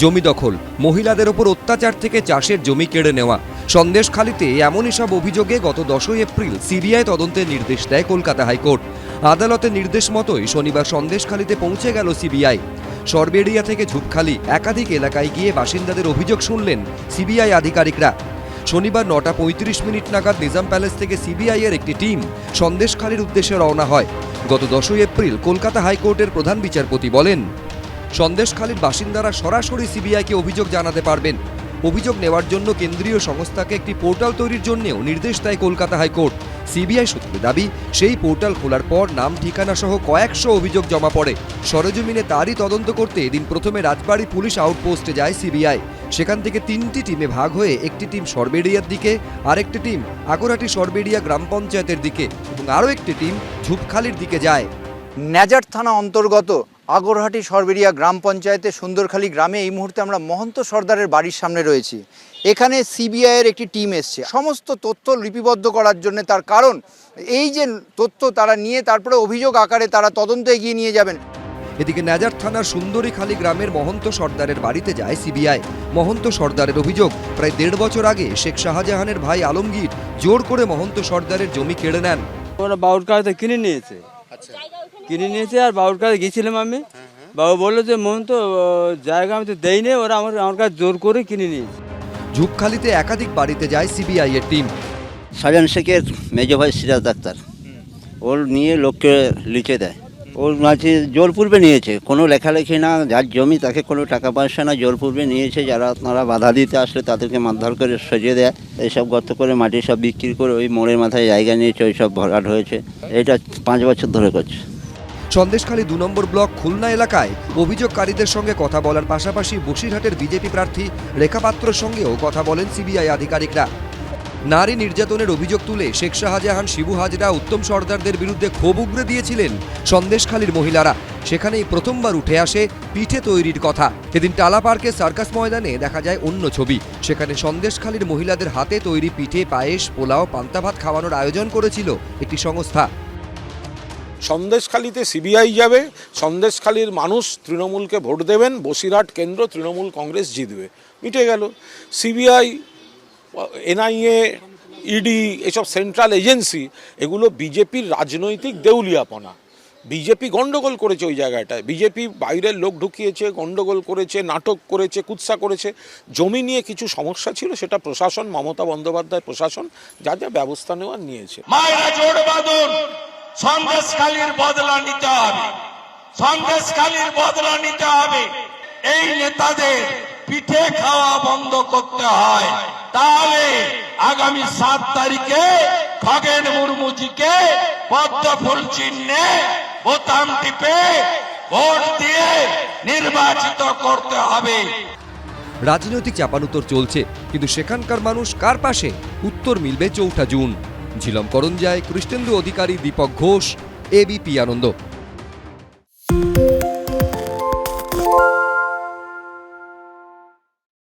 জমি দখল। মহিলাদের ওপর অত্যাচার থেকে চাষের জমি কেড়ে নেওয়া। সন্দেশখালিতে এমনই সব অভিযোগে গত দশই এপ্রিল সিবিআই তদন্তের নির্দেশ দেয় কলকাতা হাইকোর্ট। আদালতের নির্দেশ মতোই শনিবার সন্দেশখালিতে পৌঁছে গেল সিবিআই। সরবেড়িয়া থেকে ঝুপখালি একাধিক এলাকায় গিয়ে বাসিন্দাদের অভিযোগ শুনলেন সিবিআই আধিকারিকরা। শনিবার নটা পঁয়ত্রিশ মিনিট নাগাদ নিজাম প্যালেস থেকে সিবিআই এর একটি টিম সন্দেশখালির উদ্দেশ্যে রওনা হয়। গত দশই এপ্রিল কলকাতা হাইকোর্টের প্রধান বিচারপতি বলেন সন্দেশখালীর বাসিন্দারা সরাসরি সিবিআইকে অভিযোগ জানাতে পারবেন। অভিযোগ নেওয়ার জন্য কেন্দ্রীয় সংস্থাকে একটি পোর্টাল তৈরির জন্যও নির্দেশ দেয় কলকাতা হাইকোর্ট। সিবিআই সূত্রে দাবি, সেই পোর্টাল খোলার পর নাম, ঠিকানা সহ কয়েকশো অভিযোগ জমা পড়ে। সরেজমিনে তারই তদন্ত করতে এদিন প্রথমে রাজবাড়ী পুলিশ আউটপোস্টে যায় সিবিআই। সেখান থেকে তিনটি টিমে ভাগ হয়ে একটি টিম সরবেড়িয়ার দিকে, আরেকটি টিম আগরাটি সরবেড়িয়া গ্রাম পঞ্চায়েতের দিকে এবং আরও একটি টিম ঝুপখালির দিকে যায়। ন্যাজার থানা অন্তর্গত আগরহাটি সরবেরিয়া গ্রাম পঞ্চায়েতের সুন্দরখালী গ্রামে এই মুহূর্তে আমরা মহন্ত সর্দারের বাড়ির সামনে রয়েছি। এখানে সিবিআইয়ের একটি টিম এসছে। সমস্ত তথ্য লিপিবদ্ধ করার জন্য তার কারণ এই যে তথ্য তারা নিয়ে তারপরে অভিযোগ আকারে তারা তদন্ত এগিয়ে নিয়ে যাবেন। এদিকে নাজার থানার সুন্দরীখালী গ্রামের মহন্ত সর্দারের বাড়িতে যায় সিবিআই মহন্ত সর্দারের অভিযোগ প্রায় দেড় বছর আগে শেখ শাহজাহানের ভাই আলমগীর জোর করে মহন্ত সর্দারের জমি কেড়ে নেন। ওরা বাউর কিনে নিয়েছে। কিনে নিয়েছে আর বাবুর কাছে গেছিলাম আমি। বাবু বলল যে মন তো জায়গা আমি তো দেইনি ওরা আমার আমার কাছে জোর করে কিনে নিয়েছে। ঝুপখালিতে একাধিক বাড়িতে যায় সিবিআই এর টিম। সাজান শেখের মেজ ভাই সিরাজ ডাক্তার ওর নিয়ে লোককে লিখে দেয়। ওর মাঝে জোরপূর্বে নিয়েছে কোনো লেখালেখি না যার জমি তাকে কোনো টাকা পয়সা না জোরপূর্বে নিয়েছে। যারা আপনারা বাধা দিতে আসলে তাদেরকে মারধর করে সজিয়ে দেয়। এইসব গর্ত করে মাটি সব বিক্রি করে ওই মোড়ের মাথায় জায়গা নিয়েছে ওই সব ভরাট হয়েছে। এটা পাঁচ বছর ধরে করছে। সন্দেশখালী দু নম্বর ব্লক খুলনা এলাকায় অভিযোগকারীদের সঙ্গে কথা বলার পাশাপাশি বসিরহাটের বিজেপি প্রার্থী রেখা পাত্রর সঙ্গেও কথা বলেন সিবিআই আধিকারিকরা। নারী নির্যাতনের অভিযোগ তুলে শেখ শাহজাহান, শিবু হাজরা, উত্তম সর্দারদের বিরুদ্ধে ক্ষোভ উগরে দিয়েছিলেন সন্দেশখালীর মহিলারা। সেখানেই প্রথমবার উঠে আসে পিঠে তৈরির কথা। এদিন টালা পার্কের সার্কাস ময়দানে দেখা যায় অন্য ছবি। সেখানে সন্দেশখালীর মহিলাদের হাতে তৈরি পিঠে পায়েস, পোলাও, পান্তা ভাত খাওয়ানোর আয়োজন করেছিল একটি সংস্থা। সন্দেশখালিতে সিবিআই যাবে, সন্দেশখালির মানুষ তৃণমূলকে ভোট দেবেন, বসিরহাট কেন্দ্র তৃণমূল কংগ্রেস জিতবে। মিটে গেল। সিবিআই, এনআইএ, ইডি এসব সেন্ট্রাল এজেন্সি, এগুলো বিজেপির রাজনৈতিক দেউলিয়াপনা। বিজেপি গন্ডগোল করেছে ওই জায়গাটায়। বিজেপি বাইরের লোক ঢুকিয়েছে, গন্ডগোল করেছে, নাটক করেছে, কুৎসা করেছে। জমি নিয়ে কিছু সমস্যা ছিল, সেটা প্রশাসন, মমতা বন্দ্যোপাধ্যায় প্রশাসন যা যা ব্যবস্থা নেওয়ার নিয়েছে। সন্দেশখালীর বদলা নিতে হবে। সন্দেশখালীর বদলা নিতে হবে। এই নেতাদের পিঠে খাওয়া বন্ধ করতে হয়। তাহলে আগামী সাত তারিখে খগেন মুর্মুজিকে পদ্ম ফুল চিহ্নে বোতাম টিপে ভোট দিয়ে নির্বাচিত করতে হবে। রাজনৈতিক চাপানুতর চলছে, কিন্তু সেখানকার মানুষ কার পাশে? উত্তর মিলবে চৌঠা জুন। ঝিলম করঞ্জায় কৃষ্ণেন্দু অধিকারী দীপক ঘোষ এবিপি আনন্দ।